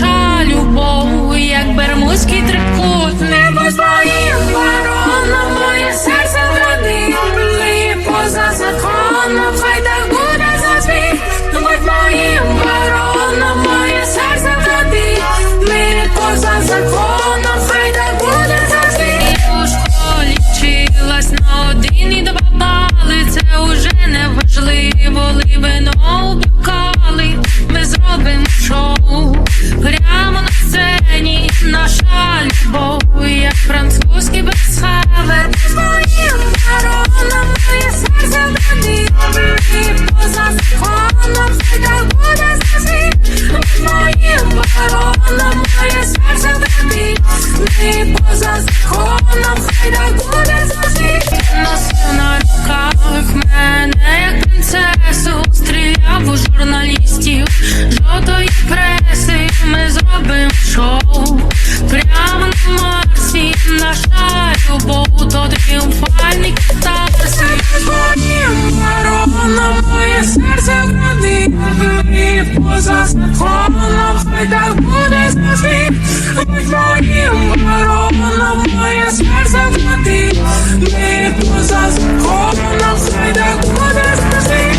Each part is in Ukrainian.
наша любов, як бермудський трикутник. Небо твоїм вороном, моє серце вроди, поза законом, хай так буде завжди. Будь моїм вороном, моє серце ми поза законом, поза законом, хай так буде завжди. Будь моїм вороном моє серце вроди, ми поза законом, хай так буде завжди.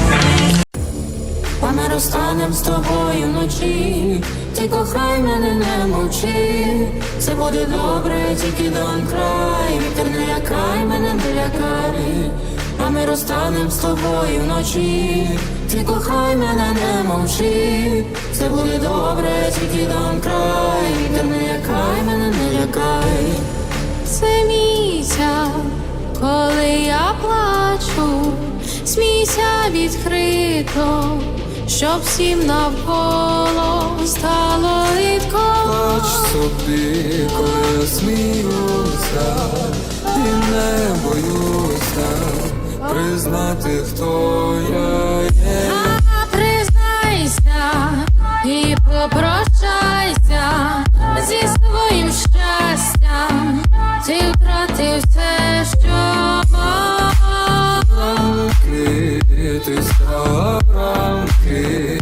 А ми розстанем з тобою вночі, ти кохай мене не мовчи, все буде добре, тільки дам край, вітер не лякай мене не лякай, а ми розстанем з тобою вночі, ти кохай мене не мовчи, все буде добре, тільки дам край, вітер не лякай мене не лякай. Смійся, коли я плачу, смійся відкрито, щоб всім навколо стало литко. Плач собі, коли я сміюся, і не боюся признати, хто я є. А признайся і попрощайся зі своїм щастям. Ти втратив все, що мав. Ти став рамки,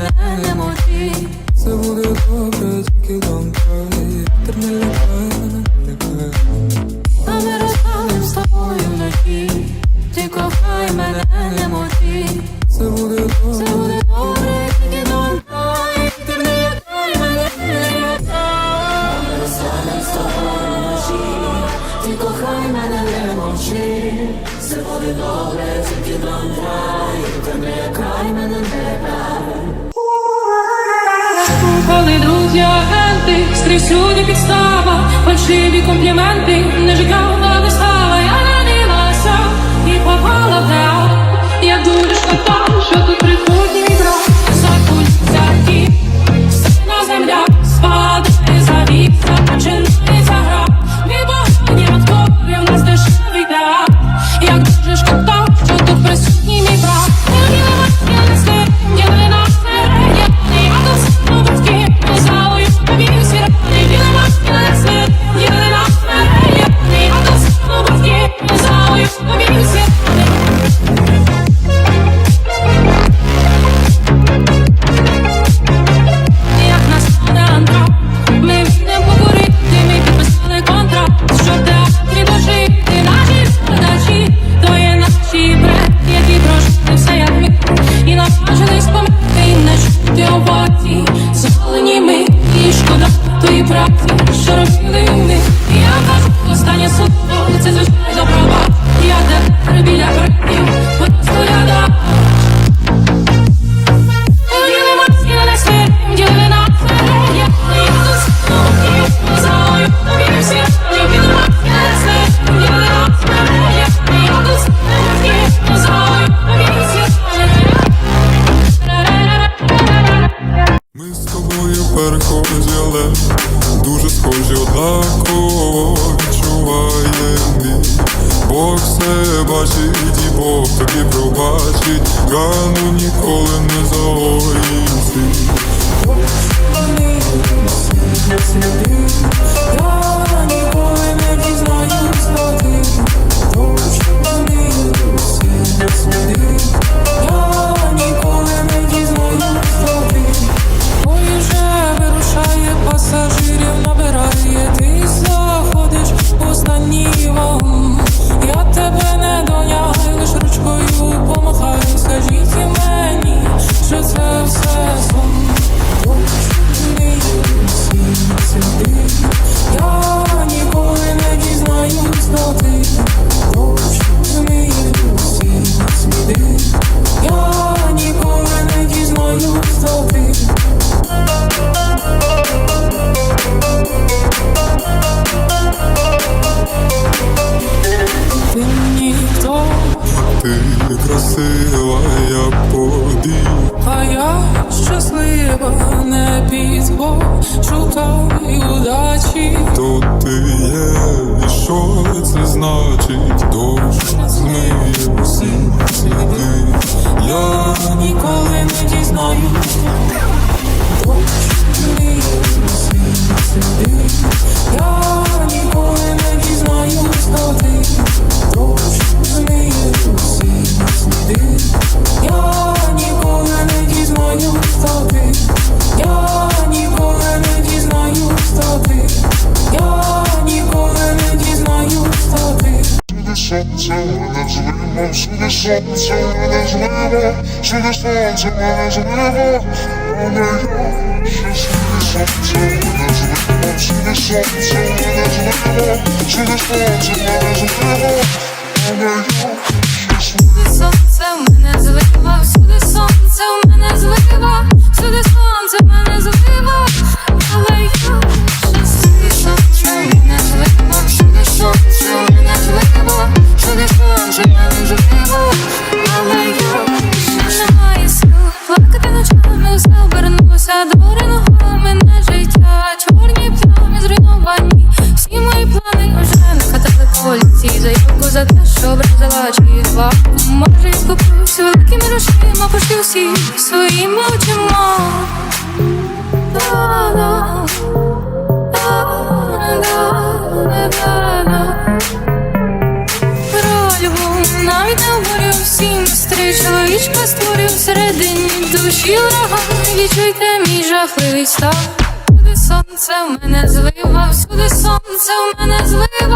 мене мовчи. Це буде добре, тільки дам край, вітер не лякай мене, не лякай. А ми розстанем з тобою вночі, ти кохай мене не мовчи. Це буде добре. буде добре, тільки дам край, ти не лякай мене не лякай. Ми розстанем з тобою вночі, ти кохай мене не мовчи. Це буде добре, тільки дам край, ти не лякай мене не лякай. Агенти, стрісюді підстава, фальшиві компліменти, не чекала значить? Дощ змиє усі сліди. Я Ніколи не дізнаюсь. Дощ змиє. Я ніколи не дізнаюсь, ти. Дощ змиє sun, someone is never. See the sun, someone is never. Oh my god, she's see the sun, someone is never. See the sun, someone is never. See the sun, someone is never. Oh my god. До ногами на життя, чорні плями зруйновані, всі мої плани вже накатали поліції, заявку за те, що образила чиїсь вагу. Може, і купуюсь великими грошима, своїми очима. Да-да, навіть не оборю всім стрій чоловічка створюю всередині душі врага. Відчуйте жахливий стан. Всюди сонце в мене злива, всюди сонце в мене злива, всюди сонце в мене злива,